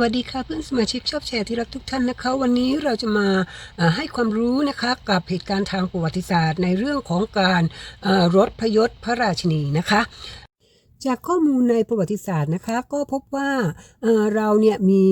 วัสดีค่ะเพื่อนสมาชิกชอบแชร์ที่รักทุกท่านนะคะ วันนี้เราจะมาให้ความรู้นะคะกับเหตุการณ์ทางประวัติศาสตร์ ในเรื่องของการรถพยศพระราชินีนะคะจากข้อมูลในประวัติศาสตร์นะคะ ก็พบว่าเอ่อเราเนี่ยมี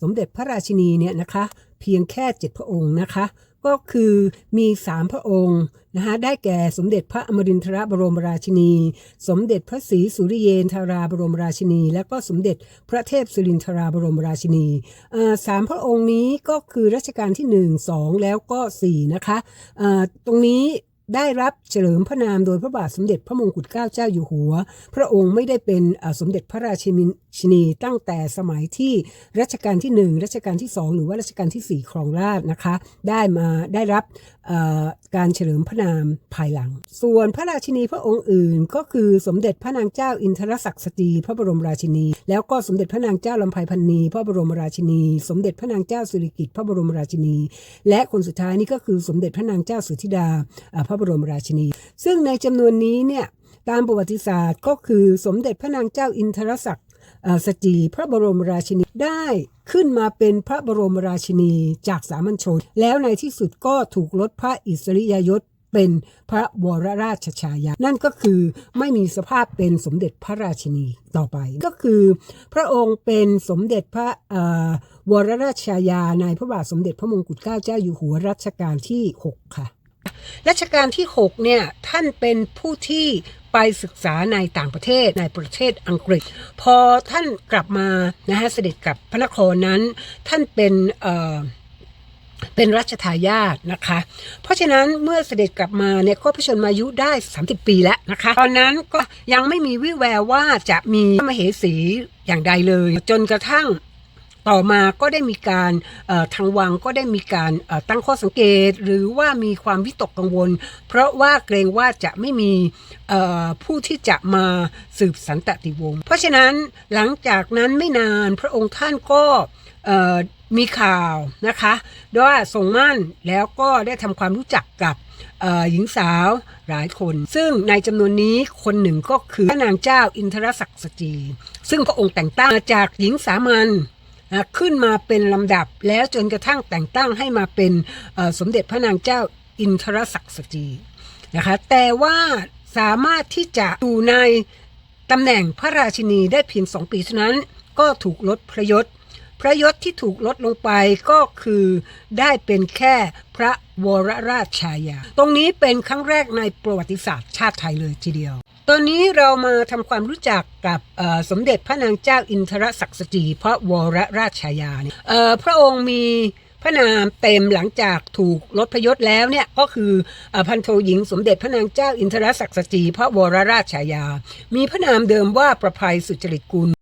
สมเด็จพระราชินีเนี่ยนะคะ เพียงแค่เจ็ดพระองค์นะคะ ก็คือมีสามพระองค์นะคะได้แก่สมเด็จพระอมรินทรบรมราชินี สมเด็จพระศรีสุริเยนทราบรมราชินี และก็สมเด็จพระเทพสุรินทราบรมราชินีสามพระองค์นี้ก็คือรัชกาลที่หนึ่งสองแล้วก็สี่นะคะตรงนี้ ได้รับเฉลิมพระนามโดยพระบาทสมเด็จพระมงกุฎเกล้าเจ้าอยู่หัว พระองค์ไม่ได้เป็นสมเด็จพระราชินีตั้งแต่สมัยที่รัชกาลที่หนึ่งรัชกาลที่สองหรือว่ารัชกาลที่สี่ครองราชนะคะ ได้มาได้รับการเฉลิมพระนามภายหลัง ส่วนพระราชินีพระองค์อื่น ก็คือสมเด็จพระนางเจ้าอินทรศักดิ์สตรีพระบรมราชินี แล้วก็สมเด็จพระนางเจ้าลำไพพันนีพระบรมราชินี สมเด็จพระนางเจ้าสิริกิติ์พระบรมราชินี และคนสุดท้ายนี่ก็คือสมเด็จพระนางเจ้าสุธิดาพระบรมราชินี ซึ่งในจำนวนนี้เนี่ยตามประวัติศาสตร์ก็คือสมเด็จพระนางเจ้าอินทรศักดิ์สตรีพระบรมราชินีได้ขึ้นมาเป็นพระบรมราชินีจากสามัญชน แล้วในที่สุดก็ถูกลดพระอิสริยยศเป็นพระวรราชชายา นั่นก็คือไม่มีสภาพเป็นสมเด็จพระราชินีต่อไป ก็คือพระองค์เป็นสมเด็จพระวรราชชายาในพระบาทสมเด็จพระมงกุฎเกล้าเจ้าอยู่หัวรัชกาลที่ 6 ค่ะ รัชกาลที่ 6 เนี่ย ท่านเป็นผู้ที่ไปศึกษาในต่างประเทศในประเทศอังกฤษ พอท่านกลับมานะฮะเสด็จกลับพระนครนั้น ท่านเป็นเอ่อเป็นรัชทายาทนะคะ เพราะฉะนั้นเมื่อเสด็จกลับมาเนี่ยก็พระชนมายุได้ 30 ปีแล้วนะคะ ตอนนั้นก็ยังไม่มีวิแววว่าจะมีมเหสีอย่างใดเลย จนกระทั่ง ต่อมาก็ได้มีการทางวังก็ได้มีการตั้งข้อสังเกต หรือว่ามีความวิตกกังวล เพราะว่าเกรงว่าจะไม่มีผู้ที่จะมาสืบสันตติวงศ์เพราะฉะนั้นหลังจากนั้นไม่นานพระองค์ท่านก็มีข่าวนะคะว่าทรงมั่นแล้วก็ได้ทำความรู้จักกับหญิงสาวหลายคน ซึ่งในจำนวนนี้คนหนึ่งก็คือพระนางเจ้าอินทรศักดิ์สตรีซึ่งพระองค์แต่งตั้งมาจากหญิงสามัญ นะขึ้นมาเป็นลำดับแล้วจนกระทั่งแต่งตั้งให้มาเป็นสมเด็จพระนางเจ้าอินทรศักดิ์สตรีนะคะแต่ว่าสามารถที่จะอยู่ในตำแหน่งพระราชินีได้เพียงสองปีเท่านั้น ก็ถูกลดพระยศ พระยศที่ถูกลดลงไปก็คือได้เป็นแค่พระวรราชชายา ตรงนี้เป็นครั้งแรกในประวัติศาสตร์ชาติไทยเลยทีเดียว ตอนนี้เรามาทำความรู้จักกับสมเด็จพระนางเจ้าอินทรศักดิ์สตรีพระวรราชชายาเนี่ยพระองค์มีพระนามเต็มหลังจากถูกลดพยศแล้วเนี่ยก็คืออพันโทหญิงสมเด็จพระนางเจ้าอินทรศักดิ์สตรีพระวรราชชายา มีพระนามเดิมว่าประภัยสุจริตกุล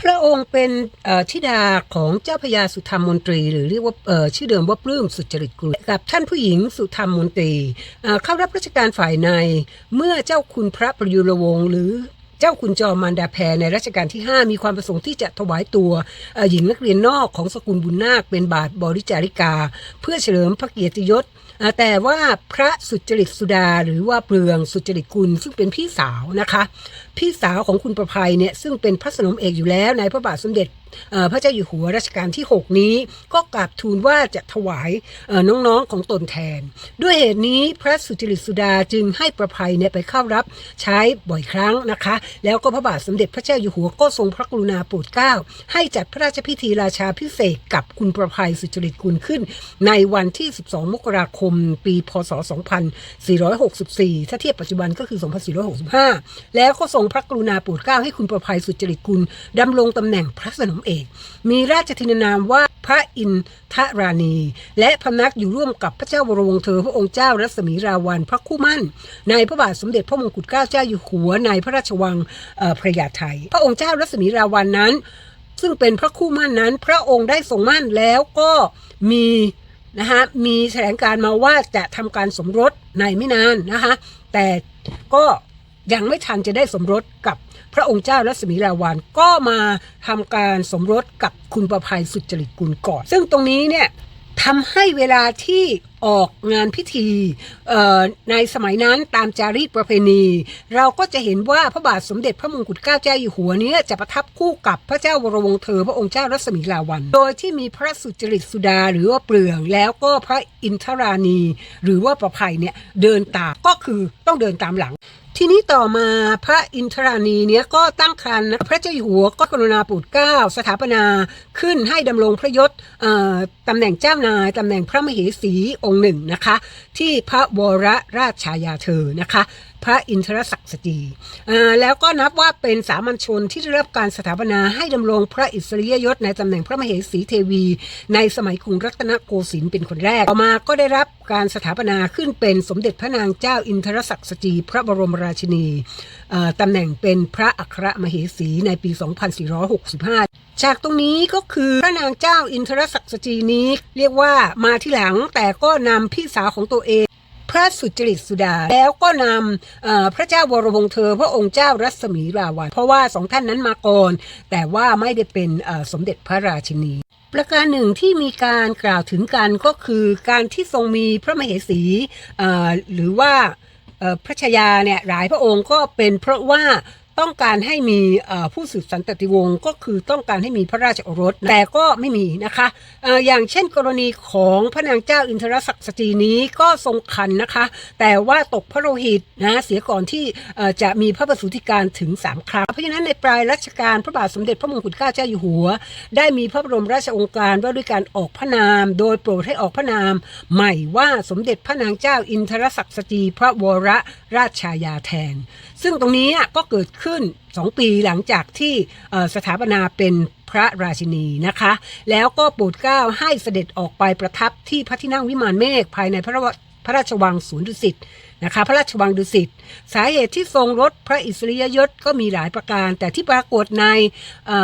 พระองค์เป็นเอ่อธิดาของเจ้าพระยาสุธรรมมนตรี หรือเรียกว่าชื่อเดิมว่าปลื้มสุจริตกุลกับท่านผู้หญิงสุธรรมมนตรีเข้ารับราชการฝ่ายในเมื่อเจ้าคุณพระประยุรวงศ์หรือเจ้าคุณจอมมารดาแพรในรัชกาลที่ 5 มีความประสงค์ที่จะถวายตัวหญิงนักเรียนนอกของสกุลบุญนาคเป็นบาทบริจาริกา เพื่อเฉลิมพระเกียรติยศ แต่ว่าพระสุจริตสุดาหรือว่าเปลืองสุจริตกุลซึ่งเป็นพี่สาวนะคะ พี่สาวของคุณประภัยเนี่ยซึ่งเป็นพระสนมเอกอยู่แล้วในพระบาทสมเด็จพระเจ้าอยู่หัวรัชกาลที่ 6 นี้ ก็กราบทูลว่าจะถวายเอ่อน้องๆของตนแทน ด้วยเหตุนี้พระสุจริตสุดาจึงให้ประภัยเนี่ยไปเข้ารับใช้บ่อยครั้งนะคะ แล้วก็พระบาทสมเด็จพระเจ้าอยู่หัวก็ทรงพระกรุณาโปรดเกล้า ให้จัดพระราชพิธีราชาพิเศษกกับคุณประภัยสุจริตกุลขึ้น ในวันที่ 12 มกราคมปีพศ 2464 ถ้าเทียบปัจจุบันก็คือ 2465 แล้วก็ทรงพระกรุณาโปรดเกล้าให้คุณประภัยสุจริตกุลดำรงตำแหน่งพระสนมเอก มีราชทินนามว่าพระอินทราณี และพำนักอยู่ร่วมกับพระเจ้าวรวงเธอพระองค์เจ้ารัศมีราวันพระคู่มั่น ในพระบาทสมเด็จพระมงกุฎเกล้าเจ้าอยู่หัวในพระราชวังพระยาไทย พระองค์เจ้ารัศมีราวันนั้น ซึ่งเป็นพระคู่มั่นนั้น พระองค์ได้ทรงมั่นแล้วก็มี นะคะมีแถลงการมาว่าจะทำการสมรสในไม่นานนะคะแต่ก็ยังไม่ทันจะได้สมรสกับพระองค์เจ้ารัศมีราวานก็มาทำการสมรสกับคุณประภัยสุจริตกุลก่อน ซึ่งตรงนี้เนี่ย ทำให้เวลาที่ออกงานพิธีในสมัยนั้นตามจารีตประเพณี เราก็จะเห็นว่าพระบาทสมเด็จพระมงกุฎเกล้าเจ้าอยู่หัวเนี้จะประทับคู่กับพระเจ้าวรวงเธอพระองค์เจ้ารัศมีลาวัน โดยที่มีพระสุจริตสุดาหรือว่าเปลือง แล้วก็พระอินทราณีหรือว่าประภัยเนี่ยเดินตามก็คือต้องเดินตามหลัง ทีนี้ต่อมาพระอินทรานีเนี่ยก็ตั้งครรภ์พระเจ้าอยู่หัวก็กรุณาปูดเกล้าสถาปนาขึ้นให้ดำรงพระยศตำแหน่งเจ้านายตำแหน่งพระมเหสีองค์หนึ่งนะคะ ที่พระวรราชชายาเธอนะคะพระอินทรศักดิ์สตีแล้วก็นับว่าเป็นสามัญชนที่ได้รับการสถาปนาให้ดำรงพระอิสริยยศในตำแหน่งพระมเหสีเทวี ในสมัยกรุงรัตนโกสินทร์เป็นคนแรก ต่อมาก็ได้รับการสถาปนาขึ้นเป็นสมเด็จพระนางเจ้าอินทรศักดิ์สตีพระบรมราชินีตำแหน่งเป็นพระอัครมเหสีในปี 2465จากตรงนี้ก็คือพระนางเจ้าอินทรศักดิ์สตีนี้ เรียกว่ามาที่หลังแต่ก็นำพี่สาวของตัวเอง พระสุจริตสุดา แล้วก็นำพระเจ้าวรวงเธอ พระองค์เจ้ารัศมีราวันเพราะว่าสองท่านนั้นมาก่อน แต่ว่าไม่ได้เป็นสมเด็จพระราชินีประการหนึ่งที่มีการกล่าวถึงกันก็คือการที่ทรงมีพระมเหสีหรือว่าพระชายาเนี่ยหลายพระองค์ก็เป็นเพราะว่า ต้องการให้มีผู้สืบสันตติวงศ์ก็คือต้องการให้มีพระราชโอรส แต่ก็ไม่มีนะคะออย่างเช่นกรณีของพระนางเจ้าอินทรศักดิ์สตรีนี้ก็ทรงคันนะคะ แต่ว่าตกพระโลหิตนะเสียก่อนที่จะมีพระประสูติการถึง 3 ครั้ง เพราะฉะนั้นในปลายรัชกาลพระบาทสมเด็จพระมงกุฎเกล้าเจ้าอยู่หัว ได้มีพระบรมราชองการว่าด้วยการออกพระนาม โดยโปรดให้ออกพระนาม ใหม่ว่าสมเด็จพระนางเจ้าอินทรศักดิ์สตรีพระวรราชชายาแทนซึ่งตรงนี้ก็เกิดขึ้น 2 ปีหลังจากที่สถาปนาเป็นพระราชินีนะคะ แล้วก็โปรดเกล้าให้เสด็จออกไปประทับที่พระที่นั่งวิมานเมฆภายในพระพระราชวังสวนดุสิตนะคะพระราชวังดุสิตสาเหตุที่ทรงลดพระอิสริยยศก็มีหลายประการ แต่ที่ปรากฏใน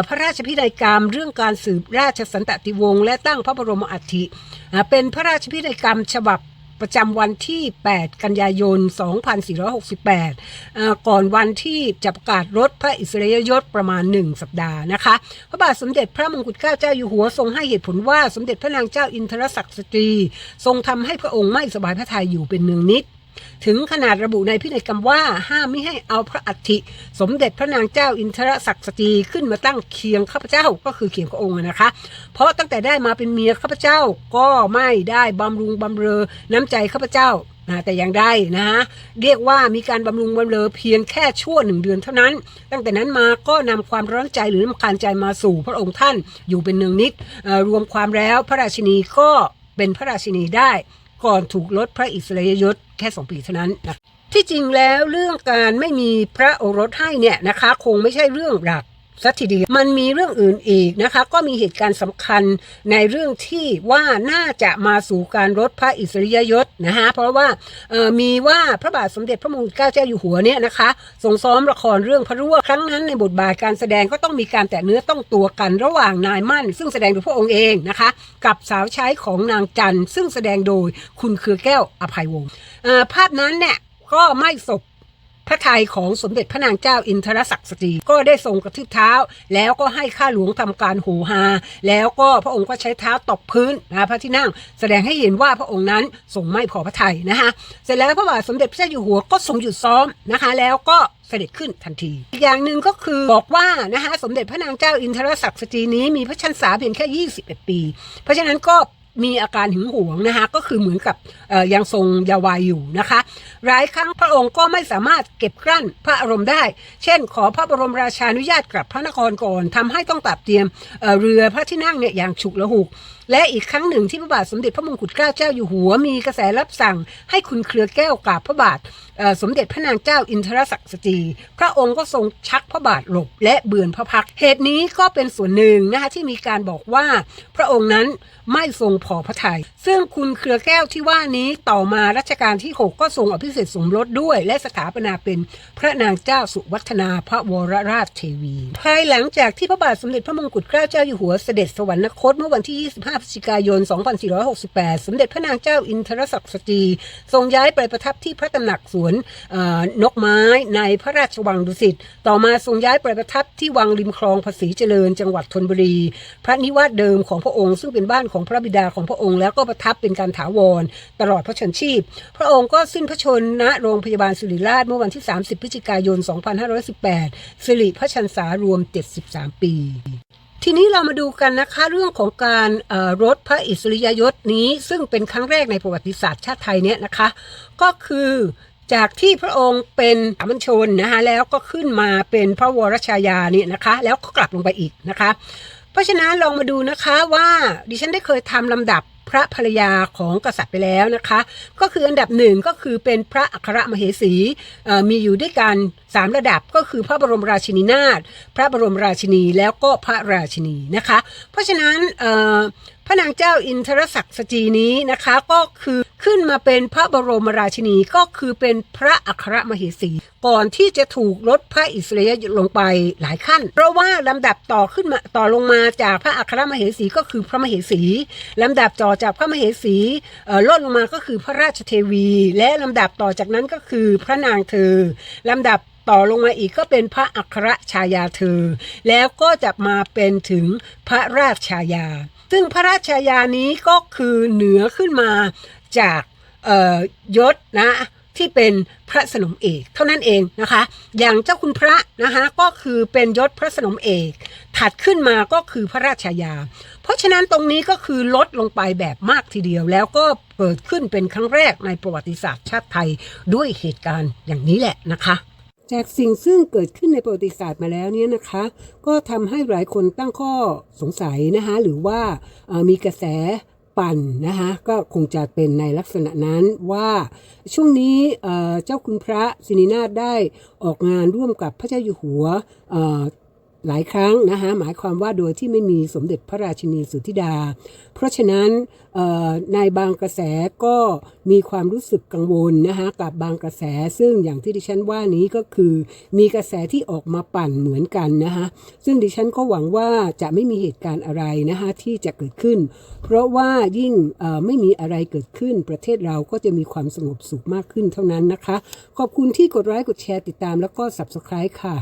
พระราชพินัยกรรม เรื่องการสืบราชสันตติวงศ์และตั้งพระบรมอัฐิเป็นพระราชพินัยกรรมฉบับ ประจำวันที่ 8 กันยายน 2468 ก่อนวันที่จะประกาศลดพระอิสริยยศประมาณ 1 สัปดาห์นะคะ พระบาทสมเด็จพระมงกุฎเกล้าเจ้าอยู่หัวทรงให้เหตุผลว่าสมเด็จพระนางเจ้าอินทรศักดิ์สตรี ทรงทำให้พระองค์ไม่สบายพระทัยอยู่เป็นเนืองนิด ถึงขนาดระบุในพินัยกรรมว่าห้ามไม่ให้เอาพระอัฐิ สมเด็จพระนางเจ้าอินทรศักดิ์สตรีขึ้นมาตั้งเคียงข้าพเจ้าก็คือเคียงพระองค์นะคะ เพราะตั้งแต่ได้มาเป็นเมียข้าพเจ้าก็ไม่ได้บำรุงบำเรอน้ำใจข้าพเจ้านะแต่อย่างใดนะฮะเรียกว่ามีการบำรุงบำเรอเพียงแค่ชั่วหนึ่งเดือนเท่านั้น ตั้งแต่นั้นมาก็นำความร้อนใจหรือน้ำคาญใจมาสู่พระองค์ท่านอยู่เป็นเนืองนิดเอ่อรวมความแล้วพระราชินีก็เป็นพระราชินีได้ ก่อนถูกลดพระอิสริยยศ แค่สองปีเท่านั้นนะที่จริงแล้วเรื่องการไม่มีพระโอรสให้เนี่ยนะคะ คงไม่ใช่เรื่องหลัก สัทีเดียวมันมีเรื่องอื่นอีกนะคะ ก็มีเหตุการณ์สำคัญในเรื่องที่ว่าน่าจะมาสู่การลดพระอิสริยยศนะคะเพราะว่ามีว่าพระบาทสมเด็จพระมงกุฎเกล้าเจ้าอยู่หัวเนี่ยนะคะทรงซ้อมละครเรื่องพระร่วงครั้งนั้นในบทบาทการแสดงก็ต้องมีการแตะเนื้อต้องตัวกันระหว่างนายมั่น ซึ่งแสดงโดยพระองค์เองนะคะ กับสาวใช้ของนางจันทร์ซึ่งแสดงโดยคุณเครือแก้วอภัยวงศ์ภาพนั้นเนี่ยก็ไม่สบ พระทัยของสมเด็จพระนางเจ้าอินทรศักดิ์สตรีก็ได้ทรงกระทืบเท้า แล้วก็ให้ข้าหลวงทำการโหฮาแล้วก็พระองค์ก็ใช้เท้าตบพื้นนะพระที่นั่ง แสดงให้เห็นว่าพระองค์นั้นทรงไม่พอพระทัยนะคะเสร็จแล้วพระบาทสมเด็จพระเจ้าอยู่หัวก็ทรงหยุดซ้อมนะคะ แล้วก็เสด็จขึ้นทันที อีกอย่างหนึ่งก็คือบอกว่านะคะสมเด็จพระนางเจ้าอินทรศักดิ์สตรีนี้มีพระชนษาเพียงแค่ 21 ปี เพราะฉะนั้นก็ มีอาการหึงหวงนะคะก็คือเหมือนกับยังทรงยาวายอยู่นะคะหลายครั้งพระองค์ก็ไม่สามารถเก็บกลั้นพระอารมณ์ได้ เช่น ขอพระบรมราชานุญาตกลับพระนครก่อนทำให้ต้องปรับเตรียมเอ่อเรือพระที่นั่งเนี่ยอย่างฉุกละหุก และอีกครั้งหนึ่งที่พระบาทสมเด็จพระมงกุฎเกล้าเจ้าอยู่หัวมีกระแสรับสั่ง ให้คุณเครือแก้วกราบพระบาทสมเด็จพระนางเจ้าอินทรศักดิ์สตรีพระองค์ก็ทรงชักพระบาทหลบและเบือนพระพักเหตุนี้ก็เป็นส่วนหนึ่งนะคะที่มีการบอกว่า พระองค์นั้นไม่ทรงพอพระทยัยซึ่งคุณเครือแก้วที่ว่านี้ต่อมารัชกาลที่ 6 ก็ทรงอภิเษกสมรสด้วย และสถาปนาเป็นพระนางเจ้าสุวัฒนาพระวรราชเทวี ภายหลังจากที่พระบาทสมเด็จพระมงกุฎเกล้าเจ้าอยู่หัวเสด็จสวรรคตเมื่อวันที่ 25พฤศจิกายน 2468 สมเด็จพระนางเจ้าอินทรศักดิ์สตรีทรงย้ายไปประทับที่พระตำหนักสวนนกไม้ในพระราชวังดุสิต ต่อมาทรงย้ายไปประทับที่วังริมคลองภาษีเจริญ จังหวัดธนบุรี พระนิวาสเดิมของพระองค์ซึ่งเป็นบ้านของพระบิดาของพระองค์แล้วก็ประทับเป็นการถาวร ตลอดพระชนชีพ พระองค์ก็สิ้นพระชนม์ณโรงพยาบาลศิริราชเมื่อวันที่ 30 พฤศจิกายน 2518 สิริพระชันษารวม 73 ปี ทีนี้เรามาดูกันนะคะเรื่องของการรถพระอิสริยยศนี้ ซึ่งเป็นครั้งแรกในประวัติศาสตร์ชาติไทยเนี่ยนะคะ ก็คือจากที่พระองค์เป็นสามัญชนนะคะแล้วก็ขึ้นมาเป็นพระวรชายานี่นะคะ แล้วก็กลับลงไปอีกนะคะ เพราะฉะนั้นลองมาดูนะคะว่าดิฉันได้เคยทำลำดับพระภรรยาของกษัตริย์ไปแล้วนะคะ ก็คืออันดับหนึ่งก็คือเป็นพระอัครมเหสีมีอยู่ด้วยกันสามระดับก็คือพระบรมราชินีนาถพระบรมราชินีแล้วก็พระราชินีนะคะ เพราะฉะนั้น พระนางเจ้าอินทรศักดิ์สจีนี้นะคะก็คือขึ้นมาเป็นพระบรมราชินีก็คือเป็นพระอัครมเหสี ก่อนที่จะถูกลดพระอิสริยยศลงไปหลายขั้น เพราะว่าลำดับต่อขึ้นมาต่อลงมาจากพระอัครมเหสีก็คือพระมเหสีลำดับต่อจากพระมเหสีลดลงมาก็คือพระราชเทวี และลำดับต่อจากนั้นก็คือพระนางเธอลำดับต่อลงมาอีกก็เป็นพระอัครชายาเธอ แล้วก็จะมาเป็นถึงพระราชชายา ซึ่งพระราชายานี้ก็คือเหนือขึ้นมาจากยศนะที่เป็นพระสนมเอกเท่านั้นเองนะคะ อย่างเจ้าคุณพระนะคะก็คือเป็นยศพระสนมเอก ถัดขึ้นมาก็คือพระราชชายา เพราะฉะนั้นตรงนี้ก็คือลดลงไปแบบมากทีเดียว แล้วก็เกิดขึ้นเป็นครั้งแรกในประวัติศาสตร์ชาติไทยด้วยเหตุการณ์อย่างนี้แหละนะคะ จากสิ่งซึ่งเกิดขึ้นในประวัติศาสตร์มาแล้วเนี่ยนะคะ ก็ทำให้หลายคนตั้งข้อสงสัยนะคะหรือว่ามีกระแสปั่นนะคะก็คงจะเป็นในลักษณะนั้นว่าช่วงนี้เจ้าคุณพระสินินาถได้ออกงานร่วมกับพระเจ้าอยู่หัว หลายครั้งนะคะหมายความว่าโดยที่ไม่มีสมเด็จพระราชินีสุธิดา เพราะฉะนั้นในบางกระแสก็มีความรู้สึกกังวลนะคะกับบางกระแสซึ่งอย่างที่ดิฉันว่านี้ก็คือมีกระแสที่ออกมาปั่นเหมือนกันนะคะซึ่งดิฉันก็หวังว่าจะไม่มีเหตุการณ์อะไรนะคะที่จะเกิดขึ้น เพราะว่ายิ่งไม่มีอะไรเกิดขึ้น ประเทศเราก็จะมีความสงบสุขมากขึ้นเท่านั้นนะคะ ขอบคุณที่กดไลค์กดแชร์ติดตามแล้วก็ subscribe ค่ะ